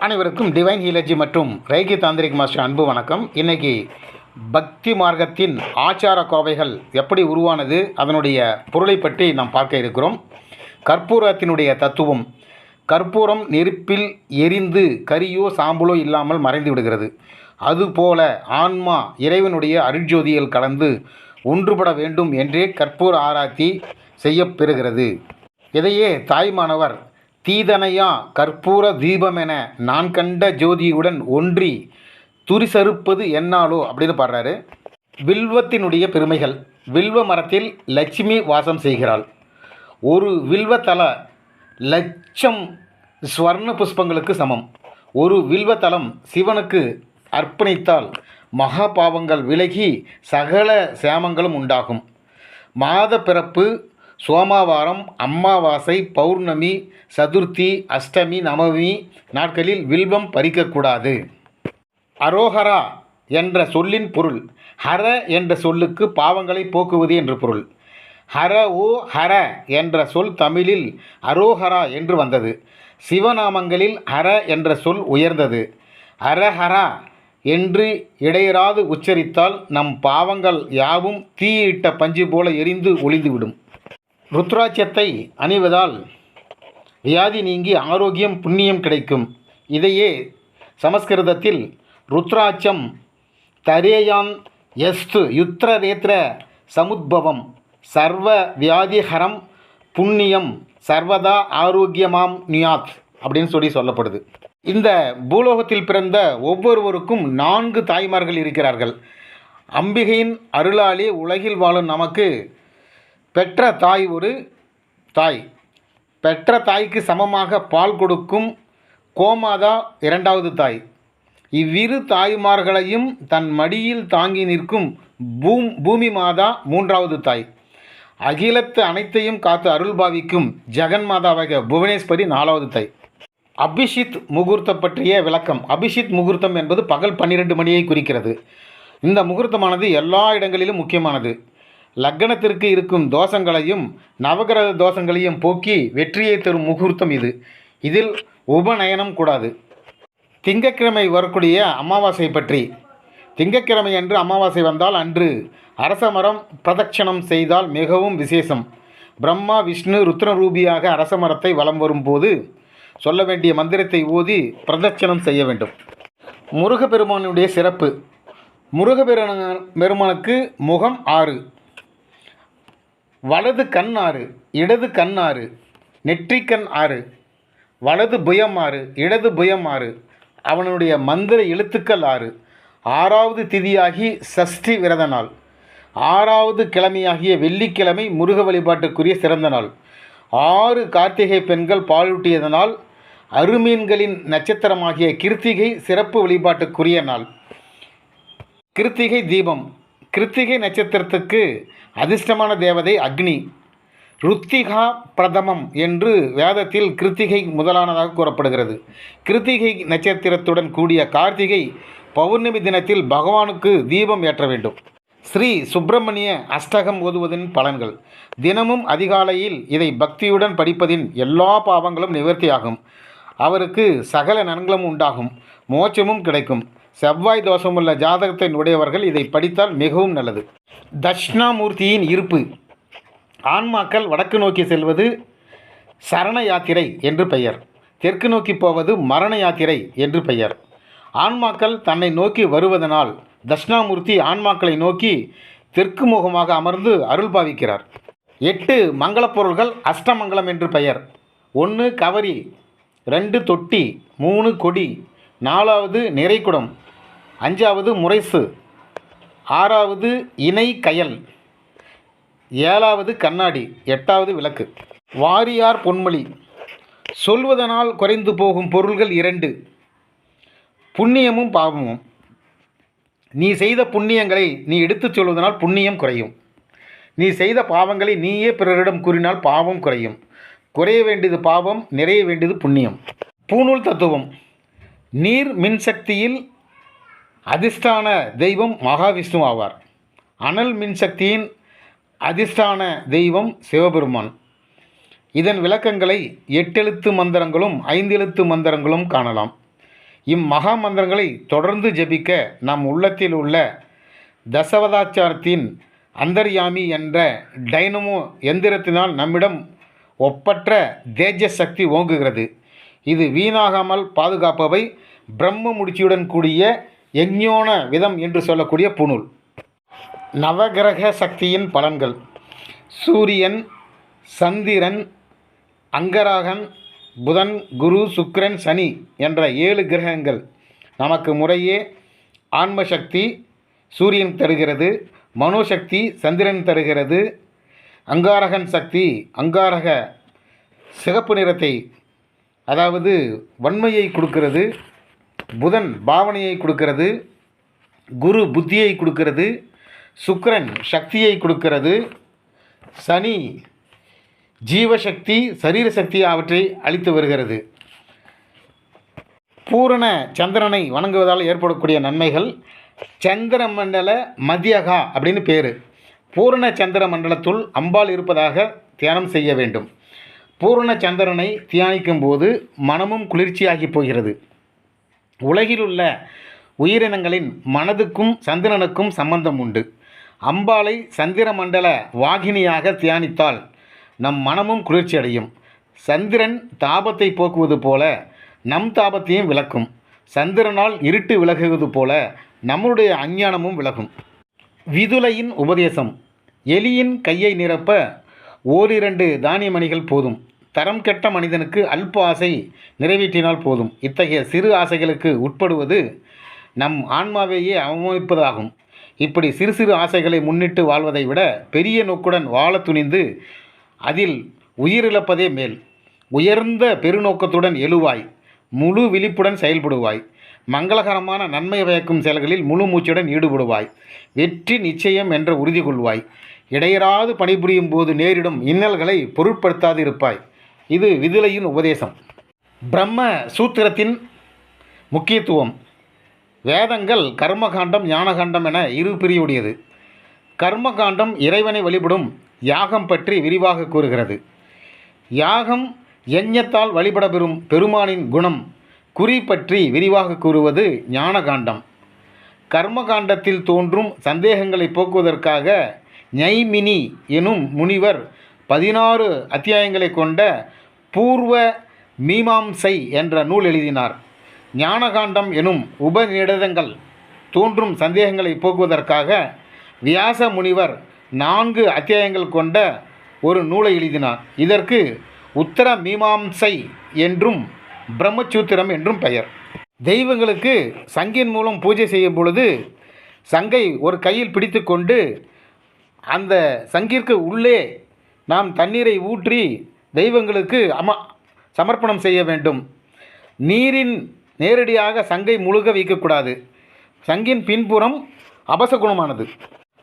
அனைவருக்கும் டிவைன் ஹீலஜி மற்றும் ரைகி தாந்திரிக் மாஸ்டர் அன்பு வணக்கம். இன்றைக்கி பக்தி மார்க்கத்தின் ஆச்சார கோவைகள் எப்படி உருவானது அதனுடைய பொருளை பற்றி நாம் பார்க்க இருக்கிறோம். கற்பூரத்தினுடைய தத்துவம் கற்பூரம் நெருப்பில் எரிந்து கரியோ சாம்பலோ இல்லாமல் மறைந்து விடுகிறது. அதுபோல ஆன்மா இறைவனுடைய அருட்ஜோதியில் கலந்து ஒன்றுபட வேண்டும் என்றே கற்பூர ஆராத்தி செய்யப்பெறுகிறது இதையே தாய்மானவர் தீதனையா கற்பூர தீபமென நான் கண்ட ஜோதியுடன் ஒன்றி துரிசறுப்பது என்னாலோ அப்படின்னு பாடுறாரு. வில்வத்தினுடைய பெருமைகள். வில்வ மரத்தில் லட்சுமி வாசம் செய்கிறாள். ஒரு வில்வத்தல லட்சம் ஸ்வர்ண புஷ்பங்களுக்கு சமம். ஒரு வில்வத்தலம் சிவனுக்கு அர்ப்பணித்தால் மகா பாவங்கள் விலகி சகல சேமங்களும் உண்டாகும். மாத பிறப்பு சோமவாரம் அம்மாவாசை பௌர்ணமி சதுர்த்தி அஷ்டமி நவமி நாட்களில் வில்வம் பறிக்கக்கூடாது. அரோஹரா என்ற சொல்லின் பொருள் ஹர என்ற சொல்லுக்கு பாவங்களை போக்குவது என்று பொருள். ஹர ஓ ஹர என்ற சொல் தமிழில் அரோஹரா என்று வந்தது. சிவநாமங்களில் ஹர என்ற சொல் உயர்ந்தது. ஹரஹரா என்று இடையராது உச்சரித்தால் நம் பாவங்கள் யாவும் தீயிட்ட பஞ்சு போல எரிந்து ஒளிந்துவிடும். ருத்ராட்சத்தை அணிவதால் வியாதி நீங்கி ஆரோக்கியம் புண்ணியம் கிடைக்கும். இதையே சமஸ்கிருதத்தில் ருத்ராட்சம் தரேயான் எஸ்து யுத்ரரேத்ர சமுத்பவம். சர்வ வியாதிஹரம் புண்ணியம் சர்வதா ஆரோக்கியமாம் நியாத் அப்படின்னு சொல்லி சொல்லப்படுது. இந்த பூலோகத்தில் பிறந்த ஒவ்வொருவருக்கும் நான்கு தாய்மார்கள் இருக்கிறார்கள். அம்பிகையின் அருளாலே உலகில் வாழும் நமக்கு பெற்ற தாய் ஒரு தாய். பெற்ற தாய்க்கு சமமாக பால் கொடுக்கும் கோமாதா இரண்டாவது தாய். இவ்விரு தாய்மார்களையும் தன் மடியில் தாங்கி நிற்கும் பூம் பூமி மாதா மூன்றாவது தாய். அகிலத்து அனைத்தையும் காத்து அருள் பாவிக்கும் ஜெகன் மாதாவாக புவனேஸ்வரி நாலாவது தாய். அபிஷித் முகூர்த்தம் பற்றிய விளக்கம். அபிஷித் முகூர்த்தம் என்பது பகல் பன்னிரெண்டு மணியை குறிக்கிறது. இந்த முகூர்த்தமானது எல்லா இடங்களிலும் முக்கியமானது. லக்னத்திற்கு இருக்கும் தோஷங்களையும் நவகிரக தோஷங்களையும் போக்கி வெற்றியை தரும் முகூர்த்தம் இது. இதில் உபநயனம் கூடாது. திங்கட்கிழமை வரக்கூடிய அமாவாசை பற்றி. திங்கட்கிழமை அன்று அமாவாசை வந்தால் அன்று அரச மரம் பிரதட்சணம் செய்தால் மிகவும் விசேஷம். பிரம்மா விஷ்ணு ருத்ரரூபியாக அரச மரத்தை வலம் வரும்போது சொல்ல வேண்டிய மந்திரத்தை ஓதி பிரதட்சணம் செய்ய வேண்டும். முருகப்பெருமானுடைய சிறப்பு. முருகப்பெருமான பெருமானுக்கு முகம் ஆறு. வலது கண் ஆறு இடது கண் ஆறு நெற்றிக்கண் ஆறு வலது புயம் ஆறு இடது புயம் ஆறு அவனுடைய மந்திர எழுத்துக்கள் ஆறு. ஆறாவது திதியாகி சஷ்டி விரத நாள். ஆறாவது கிழமையாகிய வெள்ளிக்கிழமை முருக வழிபாட்டுக்குரிய சிறந்த நாள். ஆறு கார்த்திகை பெண்கள் பாலூட்டியதனால் அருமீன்களின் நட்சத்திரமாகிய கிருத்திகை சிறப்பு வழிபாட்டுக்குரிய நாள். கிருத்திகை தீபம். கிருத்திகை நட்சத்திரத்துக்கு அதிர்ஷ்டமான தேவதை அக்னி. ருத்திகா பிரதமம் என்று வேதத்தில் கிருத்திகை முதலானதாக கூறப்படுகிறது. கிருத்திகை நட்சத்திரத்துடன் கூடிய கார்த்திகை பௌர்ணமி தினத்தில் பகவானுக்கு தீபம் ஏற்ற வேண்டும். ஸ்ரீ சுப்பிரமணிய அஷ்டகம் ஓதுவதின் பலன்கள். தினமும் அதிகாலையில் இதை பக்தியுடன் படிப்பதின் எல்லா பாவங்களும் நிவர்த்தியாகும். அவருக்கு சகல நன்களும் உண்டாகும். மோட்சமும் கிடைக்கும். செவ்வாய் தோஷமுள்ள ஜாதகத்தை உடையவர்கள் இதை படித்தால் மிகவும் நல்லது. தட்சிணாமூர்த்தியின் இருப்பு. ஆன்மாக்கள் வடக்கு நோக்கி செல்வது சரண யாத்திரை என்று பெயர். தெற்கு நோக்கி போவது மரண யாத்திரை என்று பெயர். ஆன்மாக்கள் தன்னை நோக்கி வருவதனால் தட்சிணாமூர்த்தி ஆன்மாக்களை நோக்கி தெற்கு முகமாக அமர்ந்து அருள் பாவிக்கிறார். எட்டு மங்களப்பொருள்கள் அஷ்டமங்கலம் என்று பெயர். ஒன்று கவரி. ரெண்டு தொட்டி. மூணு கொடி. நாலாவது நிறைக்குடம் அஞ்சாவது முறைசு. ஆறாவது இணை கயல். ஏழாவது கண்ணாடி. எட்டாவது விளக்கு. வாரியார் பொன்மொழி. சொல்வதனால் குறைந்து போகும் பொருள்கள் இரண்டு. புண்ணியமும் பாவமும். நீ செய்த புண்ணியங்களை நீ எடுத்துச் சொல்வதனால் புண்ணியம் குறையும். நீ செய்த பாவங்களை நீயே பிறரிடம் கூறினால் பாவம் குறையும். குறைய வேண்டியது பாவம் நிறைய வேண்டியது புண்ணியம். பூநூல் தத்துவம். நீர் மின்சக்தியில் அதிர்ஷ்டான தெய்வம் மகாவிஷ்ணு ஆவார். அனல் மின்சக்தியின் அதிர்ஷ்டான தெய்வம் சிவபெருமான். இதன் விளக்கங்களை எட்டெழுத்து மந்திரங்களும் ஐந்தெழுத்து மந்திரங்களும் காணலாம். இம்மகா மந்திரங்களை தொடர்ந்து ஜெபிக்க நம் உள்ளத்தில் உள்ள தசவதாச்சாரத்தின் அந்தர்யாமி என்ற டைனமோ எந்திரத்தினால் நம்மிடம் ஒப்பற்ற தேஜ சக்தி ஓங்குகிறது. இது வீணாகாமல் பாதுகாப்பவை பிரம்ம முடிச்சியுடன் கூடிய யக்ஞோன விதம் என்று சொல்லக்கூடிய புனூல். நவகிரக சக்தியின் பலன்கள். சூரியன் சந்திரன் அங்கராகன் புதன் குரு சுக்கிரன் சனி என்ற ஏழு கிரகங்கள் நமக்கு முறையே ஆன்ம சக்தி சூரியன் தருகிறது மனோசக்தி சந்திரன் தருகிறது அங்காரகன் சக்தி அங்காரக சிகப்பு நிறத்தை அதாவது வன்மையை கொடுக்கிறது புதன் பாவனையை கொடுக்கிறது குரு புத்தியை கொடுக்கிறது சுக்கரன் சக்தியை கொடுக்கிறது சனி ஜீவசக்தி சரீர சக்தி அவற்றை அளித்து வருகிறது. பூரண சந்திரனை வணங்குவதால் ஏற்படக்கூடிய நன்மைகள் சந்திர மண்டல மதியகா அப்படின்னு பேர். பூரண சந்திர மண்டலத்துள் அம்பாள் இருப்பதாக தியானம் செய்ய வேண்டும். பூரண சந்திரனை தியானிக்கும் போது மனமும் குளிர்ச்சியாகி போகிறது. உலகிலுள்ள உயிரினங்களின் மனதுக்கும் சந்திரனுக்கும் சம்பந்தம் உண்டு. அம்பாளை சந்திர மண்டல வாகினியாக தியானித்தால் நம் மனமும் குளிர்ச்சி அடையும் சந்திரன் தாபத்தை போக்குவது போல நம் தாபத்தையும் விளக்கும். சந்திரனால் இருட்டு விலகுவது போல நம்முடைய அஞ்ஞானமும் விலகும். விதுலையின் உபதேசம். எலியின் கையை நிரப்ப ஓரிரண்டு தானிய மணிகள் போதும். தரம் கெட்ட மனிதனுக்கு அல்ப ஆசை நிறைவேற்றினால் போதும். இத்தகைய சிறு ஆசைகளுக்கு உட்படுவது நம் ஆன்மாவையே அவமதிப்பதாகும். இப்படி சிறு சிறு ஆசைகளை முன்னிட்டு வாழ்வதை விட பெரிய நோக்குடன் வாழ துணிந்து அதில் உயிரிழப்பதே மேல். உயர்ந்த பெருநோக்கத்துடன் எழுவாய் முழு விழிப்புடன் செயல்படுவாய் மங்களகரமான நன்மை வயக்கும் செயல்களில் முழு மூச்சுடன் ஈடுபடுவாய் வெற்றி நிச்சயம் என்ற உறுதி கொள்வாய். இடையராது பணிபுரியும் போது நேரிடும் இன்னல்களை பொருட்படுத்தாது இருப்பாய் இது விதிலையின் உபதேசம். பிரம்ம சூத்திரத்தின் முக்கியத்துவம். வேதங்கள் கர்மகாண்டம் ஞானகாண்டம் என இரு பிரிவுடையது. கர்மகாண்டம் இறைவனை வழிபடும் யாகம் பற்றி விரிவாக கூறுகிறது. யாகம் யஞ்ஞத்தால் வழிபட பெறும் பெருமானின் குணம் குறி பற்றி விரிவாக கூறுவது ஞானகாண்டம். கர்மகாண்டத்தில் தோன்றும் சந்தேகங்களை போக்குவதற்காக ஞைமினி எனும் முனிவர் பதினாறு அத்தியாயங்களை கொண்ட பூர்வ மீமாம்சை என்ற நூல் எழுதினார். ஞானகாண்டம் எனும் உபநிடதங்கள் தோன்றும் சந்தேகங்களை போக்குவதற்காக வியாச முனிவர் நான்கு அத்தியாயங்கள் கொண்ட ஒரு நூலை எழுதினார். இதற்கு உத்தர மீமாம்சை என்றும் பிரம்மசூத்திரம் என்றும் பெயர். தெய்வங்களுக்கு சங்கின் மூலம் பூஜை செய்யும் பொழுது சங்கை ஒரு கையில் பிடித்துக்கொண்டு அந்த சங்கிற்கு உள்ளே நாம் தண்ணீரை ஊற்றி தெய்வங்களுக்கு அம சமர்ப்பணம் செய்ய வேண்டும். நீரின் நேரடியாக சங்கை முழுக வைக்கக்கூடாது. சங்கின் பின்புறம் அபசகுணமானது.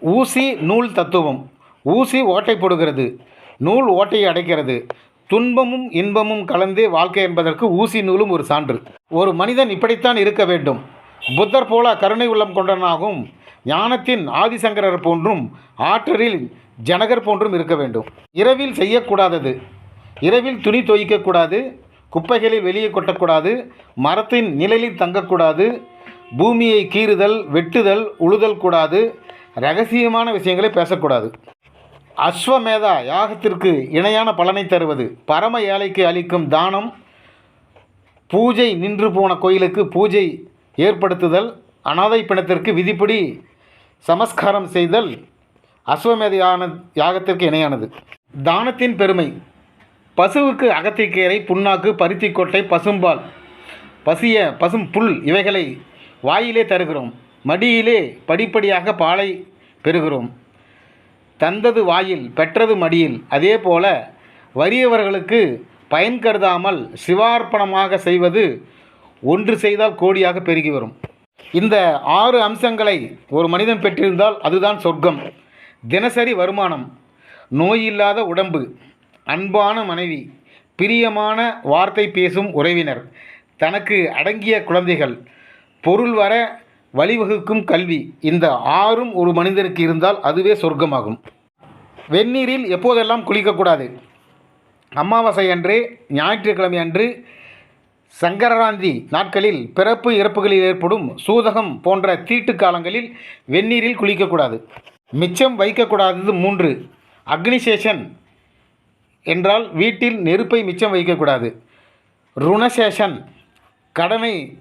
ஊசி நூல் தத்துவம். ஊசி ஓட்டை போடுகிறது. நூல் ஓட்டையை அடைக்கிறது. துன்பமும் இன்பமும் கலந்தே வாழ்க்கை என்பதற்கு ஊசி நூலும் ஒரு சான்று. ஒரு மனிதன் இப்படித்தான் இருக்க வேண்டும். புத்தர் போல கருணை உள்ளம் கொண்டனாகும் ஞானத்தின் ஆதிசங்கரர் போன்றும் ஆற்றலில் ஜனகர் போன்றும் இருக்க வேண்டும். இரவில் செய்யக்கூடாதது. இரவில் துணி துவைக்கக்கூடாது. குப்பைகளில் வெளியே கொட்டக்கூடாது. மரத்தின் நிழலில் தங்கக்கூடாது. பூமியை கீறுதல் வெட்டுதல் உழுதல் கூடாது. ரகசியமான விஷயங்களை பேசக்கூடாது. அஸ்வமேதா யாகத்திற்கு இணையான பலனை தருவது. பரம ஏழைக்கு அளிக்கும் தானம். பூஜை நின்று போன கோயிலுக்கு பூஜை ஏற்படுத்துதல். அனாதை பிணத்திற்கு விதிப்படி சமஸ்காரம் செய்தல். அஸ்வமேத யான யாகத்திற்கு இணையானது. தானத்தின் பெருமை. பசுவுக்கு அகத்திக்கீரை புண்ணாக்கு பருத்திக்கொட்டை பசும்பால் பசிய பசும் புல் இவைகளை வாயிலே தருகிறோம். மடியிலே படிப்படியாக பாலை பெறுகிறோம். தந்தது வாயில் பெற்றது மடியில். அதே போல வறியவர்களுக்கு பயன் கருதாமல் சிவார்ப்பணமாக செய்வது ஒன்று செய்தால் கோடியாக பெருகி வரும். இந்த ஆறு அம்சங்களை ஒரு மனிதன் பெற்றிருந்தால் அதுதான் சொர்க்கம். தினசரி வருமானம் நோயில்லாத உடம்பு அன்பான மனைவி பிரியமான வார்த்தை பேசும் உறவினர் தனக்கு அடங்கிய குழந்தைகள் பொருள் வர வழிவகுக்கும் கல்வி இந்த ஆறும் ஒரு மனிதனுக்கு இருந்தால் அதுவே சொர்க்கமாகும். வெந்நீரில் எப்போதெல்லாம் குளிக்கக்கூடாது அமாவாசை அன்று ஞாயிற்றுக்கிழமை அன்று சங்கராந்தி நாட்களில் பிறப்பு இறப்புகளில் ஏற்படும் சூதகம் போன்ற தீட்டு காலங்களில் வெந்நீரில் குளிக்கக்கூடாது மிச்சம் வைக்கக்கூடாதது மூன்று. அக்னிசேஷன் என்றால் வீட்டில் நெருப்பை மிச்சம் வைக்கக்கூடாது. ருணசேஷன். கடனை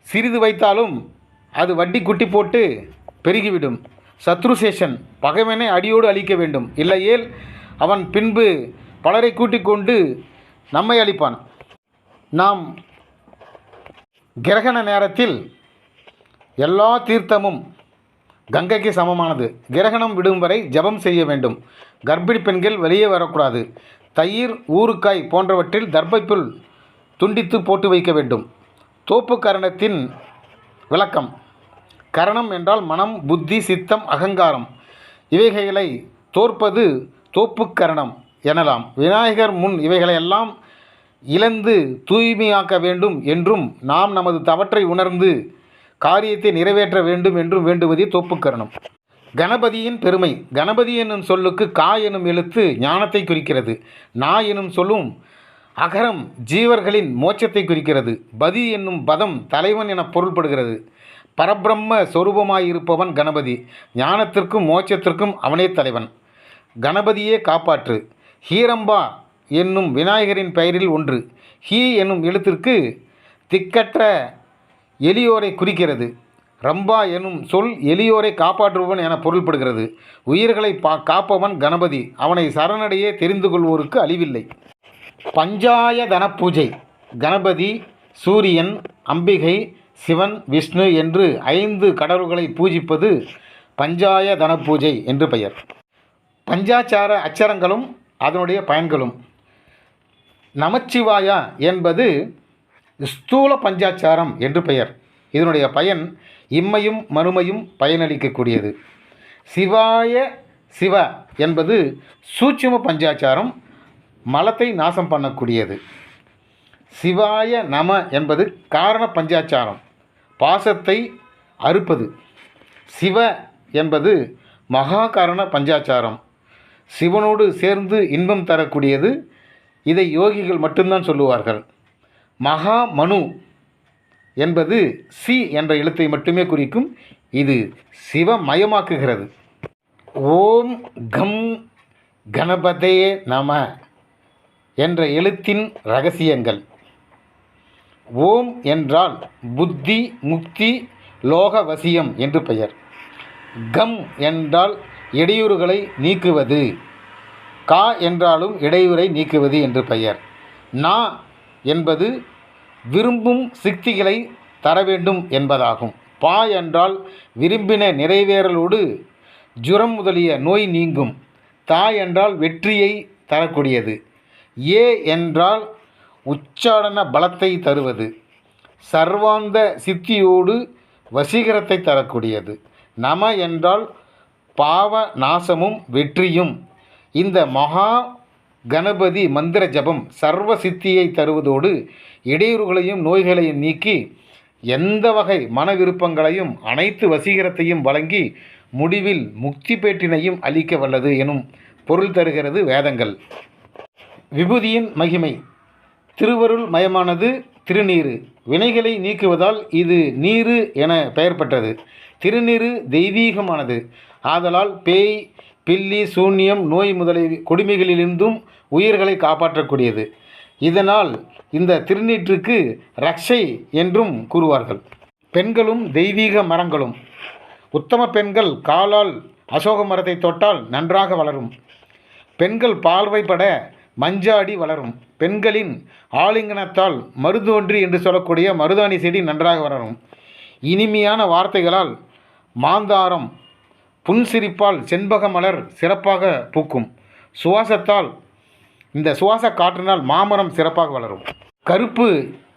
சிறிது வைத்தாலும் அது வட்டி குட்டி போட்டு பெருகிவிடும். சத்ருசேஷன். பகைவனை அடியோடு அழிக்க வேண்டும். இல்லையேல் அவன் பின்பு பலரை கூட்டிக் கொண்டு நம்மை அழிப்பான். நாம் கிரகண நேரத்தில் எல்லா தீர்த்தமும் கங்கைக்கு சமமானது. கிரகணம் விடும் வரை ஜெபம் செய்ய வேண்டும். கர்ப்பிணி பெண்கள் வெளியே வரக்கூடாது. தயிர் ஊறுக்காய் போன்றவற்றில் தர்பைப்புல் துண்டித்து போட்டு வைக்க வேண்டும். தோப்பு கரணத்தின் விளக்கம். கரணம் என்றால் மனம் புத்தி சித்தம் அகங்காரம். இவைகளை தோற்பது தோப்பு கரணம் எனலாம். விநாயகர் முன் இவைகளையெல்லாம் இழந்து தூய்மையாக்க வேண்டும் என்றும் நாம் நமது தவற்றை உணர்ந்து காரியத்தை நிறைவேற்ற வேண்டும் என்றும் வேண்டுவதே தோப்புக்கரணம் கணபதியின் பெருமை கணபதி என்னும் சொல்லுக்கு கா எனும் எழுத்து ஞானத்தை குறிக்கிறது. நா எனும் சொல்லும் அகரம் ஜீவர்களின் மோட்சத்தை குறிக்கிறது. பதி என்னும் பதம் தலைவன் என பொருள்படுகிறது. பரபிரம்ம சொரூபமாயிருப்பவன் கணபதி ஞானத்திற்கும் மோட்சத்திற்கும் அவனே தலைவன். கணபதியே காப்பாற்று. ஹீரம்பா என்னும் விநாயகரின் பெயரில் ஒன்று. ஹீ என்னும் எழுத்திற்கு திக்கற்ற எளியோரை குறிக்கிறது. ரம்பா எனும் சொல் எளியோரை காப்பாற்றுபவன் என பொருள்படுகிறது. உயிர்களை பா காப்பவன் கணபதி. அவனை சரணடையே தெரிந்து கொள்வோருக்கு அழிவில்லை. பஞ்சாய தன பூஜை கணபதி சூரியன் அம்பிகை சிவன் விஷ்ணு என்று ஐந்து கடவுள்களை பூஜிப்பது பஞ்சாய தன பூஜை என்று பெயர். பஞ்சாச்சார அச்சரங்களும் அதனுடைய பயன்களும். நமச்சிவாயா என்பது ஸ்தூல பஞ்சாச்சாரம் என்று பெயர். இதனுடைய பயன் இம்மையும் மறுமையும் பயனளிக்கக்கூடியது. சிவாய சிவ என்பது சூட்சும பஞ்சாச்சாரம் மலத்தை நாசம் பண்ணக்கூடியது. சிவாய நம என்பது காரண பஞ்சாச்சாரம் பாசத்தை அறுப்பது. சிவ என்பது மகா காரண பஞ்சாச்சாரம் சிவனோடு சேர்ந்து இன்பம் தரக்கூடியது. இதை யோகிகள் மட்டும்தான் சொல்லுவார்கள். மகா மனு என்பது சி என்ற எழுத்தை மட்டுமே குறிக்கும். இது சிவமயமாக்குகிறது. ஓம் கம் கணபதே நம என்ற எழுத்தின் ரகசியங்கள். ஓம் என்றால் புத்தி முக்தி லோகவசியம் என்று பெயர். கம் என்றால் இடையூறுகளை நீக்குவது. கா என்றாலும் இடையூறை நீக்குவது என்று பெயர். நா என்பது விரும்பும் சித்திகளை தர வேண்டும் என்பதாகும். பா என்றால் விரும்பின நிறைவேறலோடு ஜுரம் முதலிய நோய் நீங்கும். தா என்றால் வெற்றியை தரக்கூடியது. ஏ என்றால் உச்சாடன பலத்தை தருவது. சர்வாந்த சித்தியோடு வசீகரத்தை தரக்கூடியது. நம என்றால் பாவ நாசமும் வெற்றியும். இந்த மகா கணபதி மந்திர ஜபம் சர்வ சித்தியை தருவதோடு இடையூறுகளையும் நோய்களையும் நீக்கி எந்த வகை மன விருப்பங்களையும் அனைத்து வசீகரத்தையும் வழங்கி முடிவில் முக்தி பேட்டினையும் அளிக்க வல்லது எனும் பொருள் தருகிறது வேதங்கள். விபூதியின் மகிமை. திருவருள் மயமானது திருநீரு வினைகளை நீக்குவதால் இது நீரு என பெயர் பெற்றது. திருநீரு தெய்வீகமானது. ஆதலால் பேய் பில்லி சூன்யம் நோய் முதலிய கொடுமைகளிலிருந்தும் உயிர்களை காப்பாற்றக்கூடியது. இதனால் இந்த திருநீற்றுக்கு ரக்ஷை என்றும் கூறுவார்கள். பெண்களும் தெய்வீக மரங்களும். உத்தம பெண்கள் காலால் அசோக மரத்தை தொட்டால் நன்றாக வளரும். பெண்கள் பார்வைப்பட மஞ்சாடி வளரும். பெண்களின் ஆலிங்கனத்தால் மருதோன்றி என்று சொல்லக்கூடிய மருதாணி செடி நன்றாக வளரும். இனிமையான வார்த்தைகளால் மாந்தாரம் புன்சிரிப்பால் செண்பக மலர் சிறப்பாக பூக்கும். சுவாசத்தால் இந்த சுவாச காற்றினால் மாமரம் சிறப்பாக வளரும். கருப்பு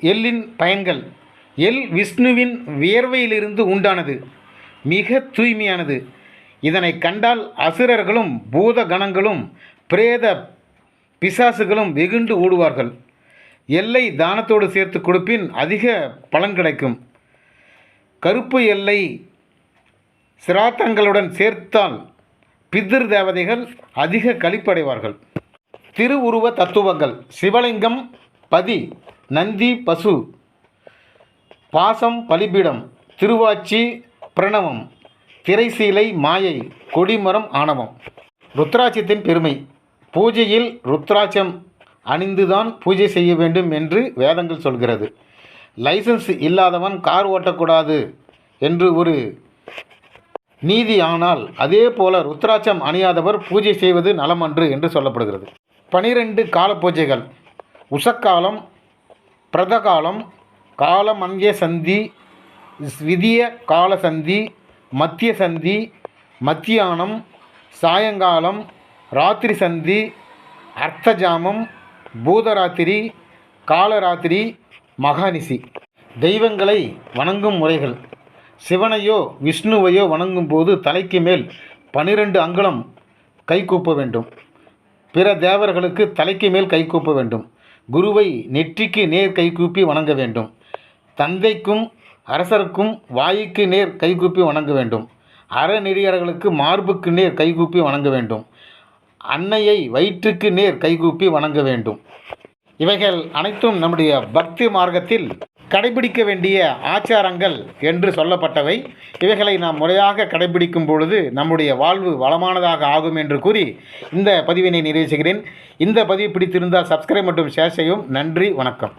எள்ளின் பயன்கள். எள் விஷ்ணுவின் வியர்வையிலிருந்து உண்டானது. மிக தூய்மையானது. இதனை கண்டால் அசுரர்களும் பூத கணங்களும் பிரேத பிசாசுகளும் வெகுண்டு ஓடுவார்கள். எல்லை தானத்தோடு சேர்த்து கொடுப்பின் அதிக பலன் கிடைக்கும். கருப்பு எல்லை சிராத்தங்களுடன் சேர்த்தால் பிதிர் தேவதைகள் அதிக களிப்படைவார்கள் திருவுருவ தத்துவங்கள். சிவலிங்கம் பதி நந்தி பசு பாசம் பலிபீடம் திருவாச்சி பிரணவம் திரைசீலை மாயை கொடிமரம் ஆணவம். ருத்ராட்சத்தின் பெருமை. பூஜையில் ருத்ராட்சம் அணிந்துதான் பூஜை செய்ய வேண்டும் என்று வேதங்கள் சொல்கிறது. லைசன்ஸ் இல்லாதவன் கார் ஓட்டக்கூடாது என்று ஒரு நீதி ஆனால் அதே போல ருத்ராட்சம் அணியாதவர் பூஜை செய்வது நலமன்று என்று சொல்லப்படுகிறது. பனிரெண்டு கால பூஜைகள். உஷக்காலம் பிரதகாலம் காலமந்திய சந்தி விதிய கால சந்தி மத்திய சந்தி மத்தியானம் சாயங்காலம் ராத்திரி சந்தி அர்த்தஜாமம் பூதராத்திரி காலராத்திரி மகானிசி தெய்வங்களை வணங்கும் முறைகள். சிவனையோ விஷ்ணுவையோ வணங்கும் போது தலைக்கு மேல் பனிரெண்டு அங்குலம் கைகூப்ப வேண்டும். பிற தேவர்களுக்கு தலைக்கு மேல் கைகூப்ப வேண்டும். குருவை நெற்றிக்கு நேர் கைகூப்பி வணங்க வேண்டும். தந்தைக்கும் அரசருக்கும் வாய்க்கு நேர் கைகூப்பி வணங்க வேண்டும். அறநெறியர்களுக்கு மார்புக்கு நேர் கைகூப்பி வணங்க வேண்டும். அன்னையை வயிற்றுக்கு நேர் கைகூப்பி வணங்க வேண்டும். இவைகள் அனைத்தும் நம்முடைய பக்தி மார்க்கத்தில் கடைபிடிக்க வேண்டிய ஆச்சாரங்கள் என்று சொல்லப்பட்டவை. இவைகளை நாம் முறையாக கடைபிடிக்கும் பொழுது நம்முடைய வாழ்வு வளமானதாக ஆகும் என்று கூறி இந்த பதிவினை நிறைவு செய்கிறேன். இந்த பதிவு பிடித்திருந்தால் சப்ஸ்கிரைப் மற்றும் ஷேர் செய்யும் நன்றி வணக்கம்.